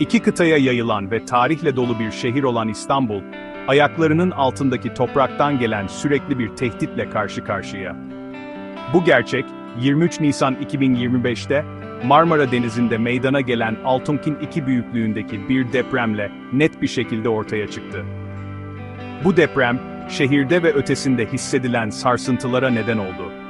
İki kıtaya yayılan ve tarihle dolu bir şehir olan İstanbul, ayaklarının altındaki topraktan gelen sürekli bir tehditle karşı karşıya. Bu gerçek, 23 Nisan 2025'te Marmara Denizi'nde meydana gelen Altunkin 2 büyüklüğündeki bir depremle net bir şekilde ortaya çıktı. Bu deprem, şehirde ve ötesinde hissedilen sarsıntılara neden oldu.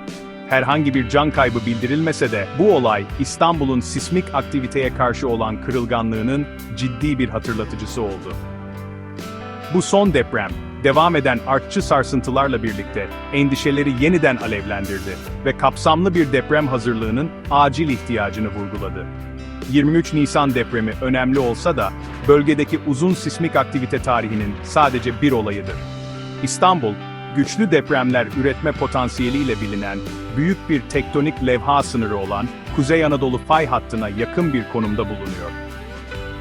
Herhangi bir can kaybı bildirilmese de bu olay İstanbul'un sismik aktiviteye karşı olan kırılganlığının ciddi bir hatırlatıcısı oldu. Bu son deprem, devam eden artçı sarsıntılarla birlikte endişeleri yeniden alevlendirdi ve kapsamlı bir deprem hazırlığının acil ihtiyacını vurguladı. 23 Nisan depremi önemli olsa da bölgedeki uzun sismik aktivite tarihinin sadece bir olayıdır. İstanbul, güçlü depremler üretme potansiyeliyle bilinen, büyük bir tektonik levha sınırı olan Kuzey Anadolu fay hattına yakın bir konumda bulunuyor.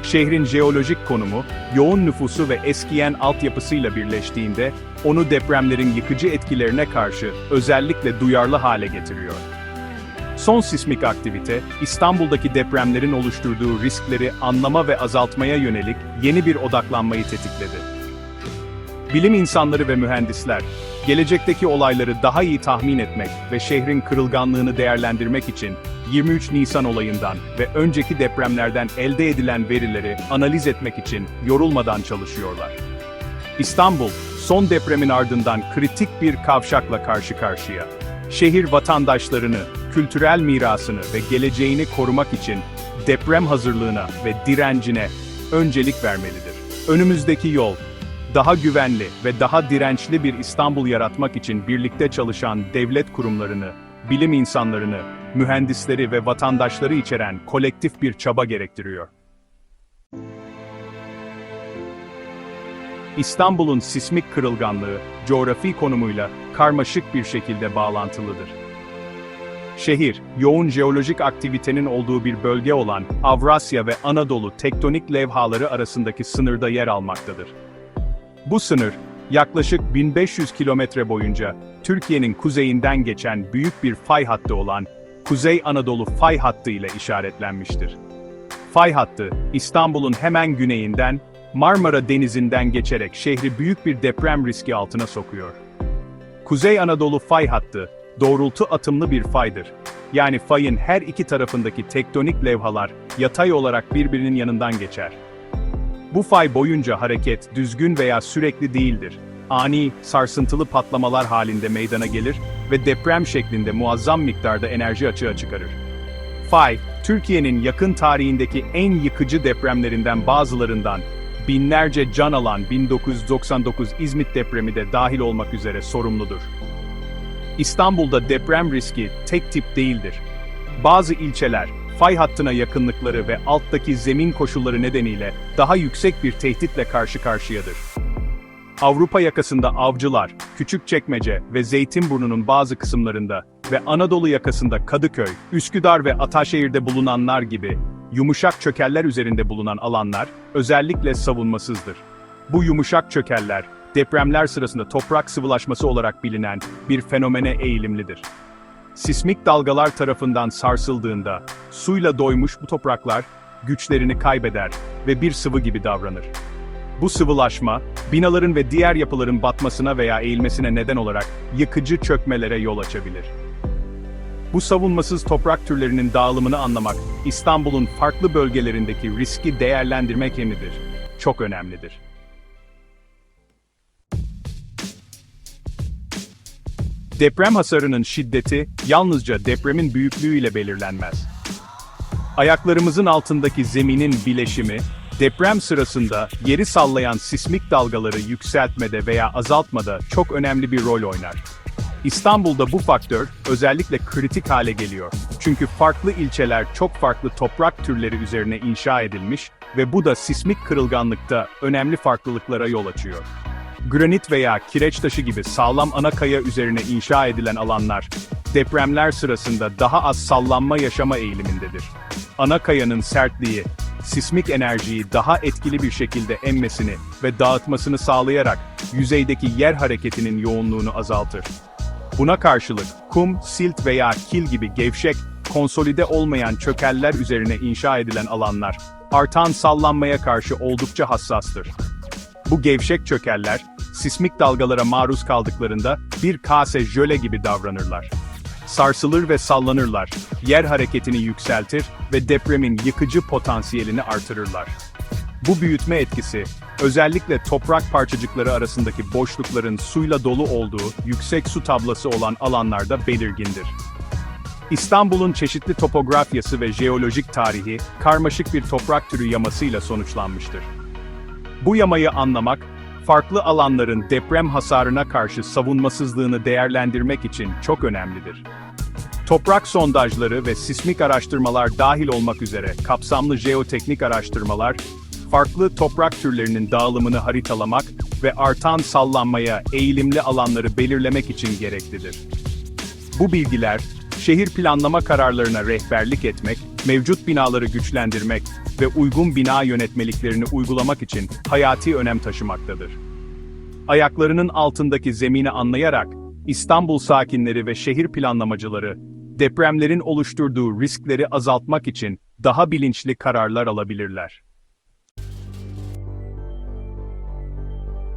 Şehrin jeolojik konumu, yoğun nüfusu ve eskiyen altyapısıyla birleştiğinde, onu depremlerin yıkıcı etkilerine karşı özellikle duyarlı hale getiriyor. Son sismik aktivite, İstanbul'daki depremlerin oluşturduğu riskleri anlama ve azaltmaya yönelik yeni bir odaklanmayı tetikledi. Bilim insanları ve mühendisler, gelecekteki olayları daha iyi tahmin etmek ve şehrin kırılganlığını değerlendirmek için 23 Nisan olayından ve önceki depremlerden elde edilen verileri analiz etmek için yorulmadan çalışıyorlar. İstanbul, son depremin ardından kritik bir kavşakla karşı karşıya. Şehir vatandaşlarını, kültürel mirasını ve geleceğini korumak için deprem hazırlığına ve direncine öncelik vermelidir. Önümüzdeki yol, daha güvenli ve daha dirençli bir İstanbul yaratmak için birlikte çalışan devlet kurumlarını, bilim insanlarını, mühendisleri ve vatandaşları içeren kolektif bir çaba gerektiriyor. İstanbul'un sismik kırılganlığı, coğrafi konumuyla karmaşık bir şekilde bağlantılıdır. Şehir, yoğun jeolojik aktivitenin olduğu bir bölge olan Avrasya ve Anadolu tektonik levhaları arasındaki sınırda yer almaktadır. Bu sınır, yaklaşık 1500 kilometre boyunca Türkiye'nin kuzeyinden geçen büyük bir fay hattı olan Kuzey Anadolu fay hattı ile işaretlenmiştir. Fay hattı, İstanbul'un hemen güneyinden, Marmara Denizi'nden geçerek şehri büyük bir deprem riski altına sokuyor. Kuzey Anadolu fay hattı, doğrultu atımlı bir faydır. Yani fayın her iki tarafındaki tektonik levhalar yatay olarak birbirinin yanından geçer. Bu fay boyunca hareket düzgün veya sürekli değildir. Ani, sarsıntılı patlamalar halinde meydana gelir ve deprem şeklinde muazzam miktarda enerji açığa çıkarır. Fay, Türkiye'nin yakın tarihindeki en yıkıcı depremlerinden bazılarından, binlerce can alan 1999 İzmit depremi de dahil olmak üzere sorumludur. İstanbul'da deprem riski tek tip değildir. Bazı ilçeler, fay hattına yakınlıkları ve alttaki zemin koşulları nedeniyle daha yüksek bir tehditle karşı karşıyadır. Avrupa yakasında Avcılar, Küçükçekmece ve Zeytinburnu'nun bazı kısımlarında ve Anadolu yakasında Kadıköy, Üsküdar ve Ataşehir'de bulunanlar gibi yumuşak çökeller üzerinde bulunan alanlar özellikle savunmasızdır. Bu yumuşak çökeller, depremler sırasında toprak sıvılaşması olarak bilinen bir fenomene eğilimlidir. Sismik dalgalar tarafından sarsıldığında, suyla doymuş bu topraklar, güçlerini kaybeder ve bir sıvı gibi davranır. Bu sıvılaşma, binaların ve diğer yapıların batmasına veya eğilmesine neden olarak yıkıcı çökmelere yol açabilir. Bu savunmasız toprak türlerinin dağılımını anlamak, İstanbul'un farklı bölgelerindeki riski değerlendirmek yenidir. Çok önemlidir. Deprem hasarının şiddeti yalnızca depremin büyüklüğüyle belirlenmez. Ayaklarımızın altındaki zeminin bileşimi, deprem sırasında yeri sallayan sismik dalgaları yükseltmede veya azaltmada çok önemli bir rol oynar. İstanbul'da bu faktör özellikle kritik hale geliyor. Çünkü farklı ilçeler çok farklı toprak türleri üzerine inşa edilmiş ve bu da sismik kırılganlıkta önemli farklılıklara yol açıyor. Granit veya kireç taşı gibi sağlam ana kaya üzerine inşa edilen alanlar, depremler sırasında daha az sallanma yaşama eğilimindedir. Ana kayanın sertliği, sismik enerjiyi daha etkili bir şekilde emmesini ve dağıtmasını sağlayarak yüzeydeki yer hareketinin yoğunluğunu azaltır. Buna karşılık kum, silt veya kil gibi gevşek, konsolide olmayan çökeller üzerine inşa edilen alanlar, artan sallanmaya karşı oldukça hassastır. Bu gevşek çökeller, sismik dalgalara maruz kaldıklarında bir kase jöle gibi davranırlar. Sarsılır ve sallanırlar, yer hareketini yükseltir ve depremin yıkıcı potansiyelini artırırlar. Bu büyütme etkisi, özellikle toprak parçacıkları arasındaki boşlukların suyla dolu olduğu yüksek su tablası olan alanlarda belirgindir. İstanbul'un çeşitli topografyası ve jeolojik tarihi, karmaşık bir toprak türü yamasıyla sonuçlanmıştır. Bu yamayı anlamak, farklı alanların deprem hasarına karşı savunmasızlığını değerlendirmek için çok önemlidir. Toprak sondajları ve sismik araştırmalar dahil olmak üzere kapsamlı jeoteknik araştırmalar, farklı toprak türlerinin dağılımını haritalamak ve artan sallanmaya eğilimli alanları belirlemek için gereklidir. Bu bilgiler, şehir planlama kararlarına rehberlik etmek, mevcut binaları güçlendirmek ve uygun bina yönetmeliklerini uygulamak için hayati önem taşımaktadır. Ayaklarının altındaki zemini anlayarak, İstanbul sakinleri ve şehir planlamacıları, depremlerin oluşturduğu riskleri azaltmak için daha bilinçli kararlar alabilirler.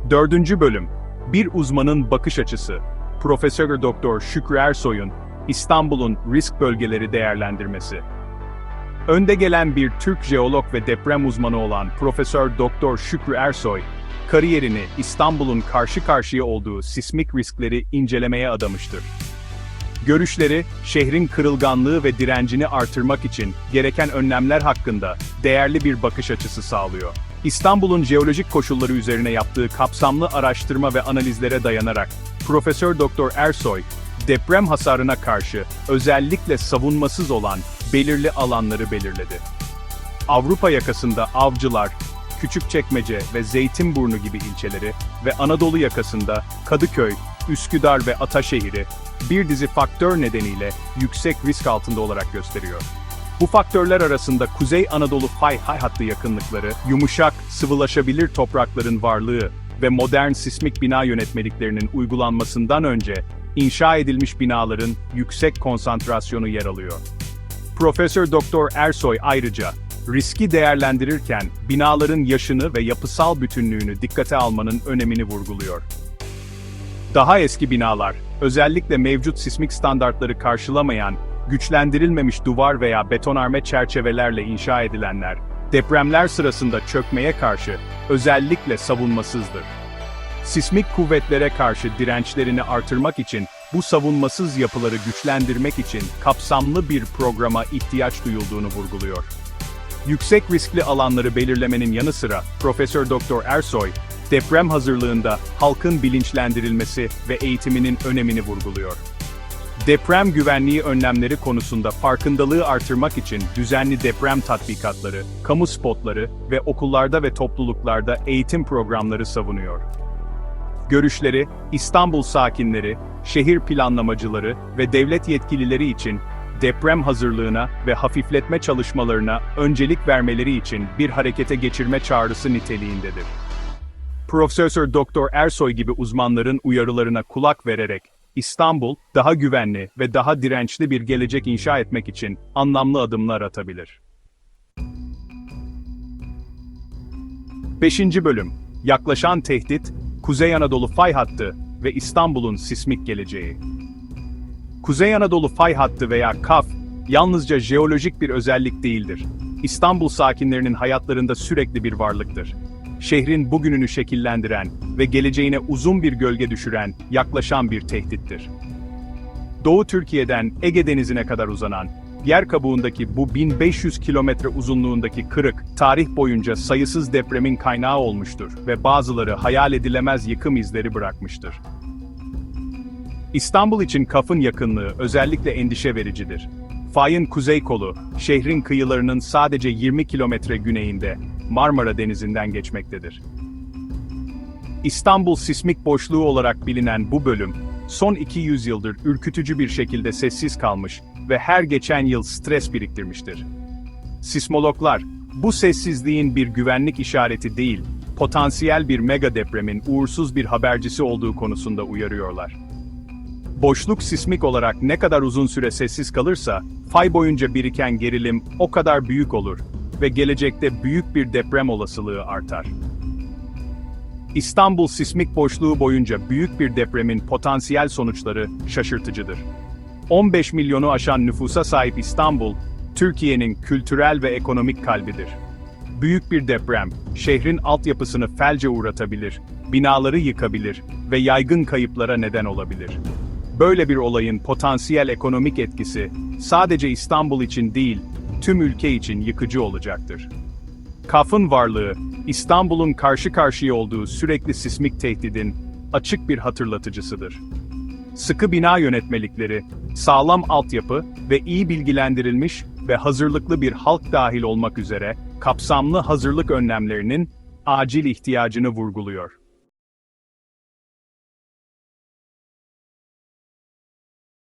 Dördüncü bölüm, bir uzmanın bakış açısı. Profesör Doktor Şükrü Ersoy'un İstanbul'un risk bölgeleri değerlendirmesi. Önde gelen bir Türk jeolog ve deprem uzmanı olan Profesör Doktor Şükrü Ersoy, kariyerini İstanbul'un karşı karşıya olduğu sismik riskleri incelemeye adamıştır. Görüşleri, şehrin kırılganlığı ve direncini artırmak için gereken önlemler hakkında değerli bir bakış açısı sağlıyor. İstanbul'un jeolojik koşulları üzerine yaptığı kapsamlı araştırma ve analizlere dayanarak Profesör Doktor Ersoy, deprem hasarına karşı özellikle savunmasız olan belirli alanları belirledi. Avrupa yakasında Avcılar, Küçükçekmece ve Zeytinburnu gibi ilçeleri ve Anadolu yakasında Kadıköy, Üsküdar ve Ataşehir'i bir dizi faktör nedeniyle yüksek risk altında olarak gösteriyor. Bu faktörler arasında Kuzey Anadolu fay hay hattı yakınlıkları, yumuşak, sıvılaşabilir toprakların varlığı ve modern sismik bina yönetmeliklerinin uygulanmasından önce inşa edilmiş binaların yüksek konsantrasyonu yer alıyor. Profesör Doktor Ersoy ayrıca riski değerlendirirken binaların yaşını ve yapısal bütünlüğünü dikkate almanın önemini vurguluyor. Daha eski binalar, özellikle mevcut sismik standartları karşılamayan, güçlendirilmemiş duvar veya betonarme çerçevelerle inşa edilenler, depremler sırasında çökmeye karşı özellikle savunmasızdır. Sismik kuvvetlere karşı dirençlerini artırmak için bu savunmasız yapıları güçlendirmek için kapsamlı bir programa ihtiyaç duyulduğunu vurguluyor. Yüksek riskli alanları belirlemenin yanı sıra Profesör Doktor Ersoy, deprem hazırlığında halkın bilinçlendirilmesi ve eğitiminin önemini vurguluyor. Deprem güvenliği önlemleri konusunda farkındalığı artırmak için düzenli deprem tatbikatları, kamu spotları ve okullarda ve topluluklarda eğitim programları savunuyor. Görüşleri, İstanbul sakinleri, şehir planlamacıları ve devlet yetkilileri için deprem hazırlığına ve hafifletme çalışmalarına öncelik vermeleri için bir harekete geçirme çağrısı niteliğindedir. Profesör Doktor Ersoy gibi uzmanların uyarılarına kulak vererek İstanbul daha güvenli ve daha dirençli bir gelecek inşa etmek için anlamlı adımlar atabilir. 5. bölüm Yaklaşan tehdit, Kuzey Anadolu fay hattı ve İstanbul'un sismik geleceği. Kuzey Anadolu fay hattı veya KAF, yalnızca jeolojik bir özellik değildir. İstanbul sakinlerinin hayatlarında sürekli bir varlıktır. Şehrin bugününü şekillendiren ve geleceğine uzun bir gölge düşüren, yaklaşan bir tehdittir. Doğu Türkiye'den Ege Denizi'ne kadar uzanan, yer kabuğundaki bu 1500 kilometre uzunluğundaki kırık, tarih boyunca sayısız depremin kaynağı olmuştur ve bazıları hayal edilemez yıkım izleri bırakmıştır. İstanbul için Kaf'ın yakınlığı özellikle endişe vericidir. Fay'ın kuzey kolu, şehrin kıyılarının sadece 20 kilometre güneyinde, Marmara Denizi'nden geçmektedir. İstanbul sismik boşluğu olarak bilinen bu bölüm, son 200 yıldır ürkütücü bir şekilde sessiz kalmış ve her geçen yıl stres biriktirmiştir. Sismologlar, bu sessizliğin bir güvenlik işareti değil, potansiyel bir mega depremin uğursuz bir habercisi olduğu konusunda uyarıyorlar. Boşluk sismik olarak ne kadar uzun süre sessiz kalırsa, fay boyunca biriken gerilim o kadar büyük olur ve gelecekte büyük bir deprem olasılığı artar. İstanbul sismik boşluğu boyunca büyük bir depremin potansiyel sonuçları şaşırtıcıdır. 15 milyonu aşan nüfusa sahip İstanbul, Türkiye'nin kültürel ve ekonomik kalbidir. Büyük bir deprem, şehrin altyapısını felce uğratabilir, binaları yıkabilir ve yaygın kayıplara neden olabilir. Böyle bir olayın potansiyel ekonomik etkisi, sadece İstanbul için değil, tüm ülke için yıkıcı olacaktır. Kaf'ın varlığı, İstanbul'un karşı karşıya olduğu sürekli sismik tehdidin açık bir hatırlatıcısıdır. Sıkı bina yönetmelikleri, sağlam altyapı ve iyi bilgilendirilmiş ve hazırlıklı bir halk dahil olmak üzere kapsamlı hazırlık önlemlerinin acil ihtiyacını vurguluyor.